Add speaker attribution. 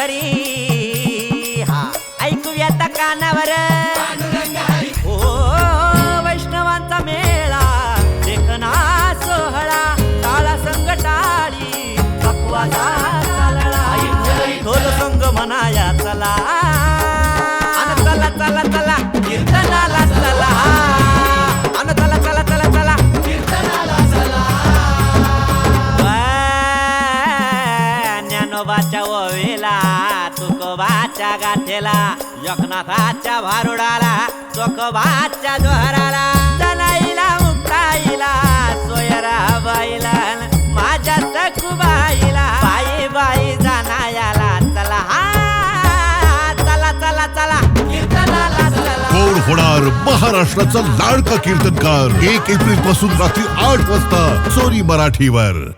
Speaker 1: घरी. हा ऐकूयात कानावर. ओ वैष्णवांचा मेळा देखना सोहळा काळा संग टाळी ढोल संग म्हणाया चला. अन चला चला चला कीर्तनाला चला. अन चला चला चला चला ज्ञानोबाच्या तुकोबाच्या गाठेला एकनाथाच्या भारुडाला चोकोबाच्या जोहराला जनाईला मुक्ताईला सोयरा बाईला माझ्या सखुबाईला बाई बाई जानायाला चला हा चला चला चला कीर्तनाला
Speaker 2: कोण होणार महाराष्ट्राचा लाडका कीर्तनकार? एक एप्रिलपासून रात्री आठ वाजता सोनी मराठीवर.